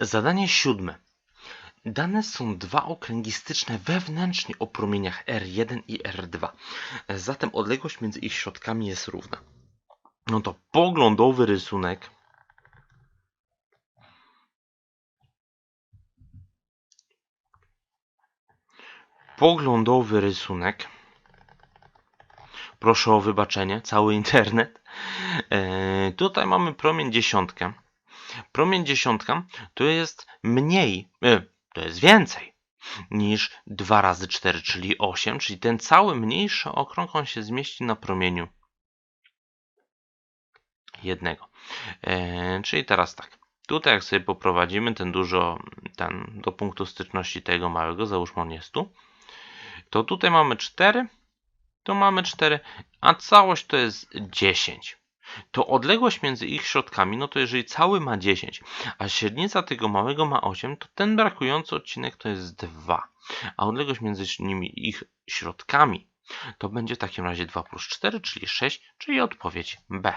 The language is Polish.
Zadanie siódme. Dane są dwa okręgi styczne wewnętrznie o promieniach R1 i R2. Zatem odległość między ich środkami jest równa. No to poglądowy rysunek poglądowy rysunek. Proszę o wybaczenie, cały internet. E, tutaj mamy promień dziesiątkę. Promień dziesiątka to jest mniej, e, to jest więcej niż 2 razy 4, czyli 8, czyli ten cały mniejszy okrąg on się zmieści na promieniu jednego. E, czyli teraz tak. Tutaj jak sobie poprowadzimy ten dużo, ten do punktu styczności tego małego, załóżmy on jest tu, to tutaj mamy 4, to mamy 4, a całość to jest 10. To odległość między ich środkami, no to jeżeli cały ma 10, a średnica tego małego ma 8, to ten brakujący odcinek to jest 2. A odległość między nimi ich środkami to będzie w takim razie 2 plus 4, czyli 6, czyli odpowiedź B.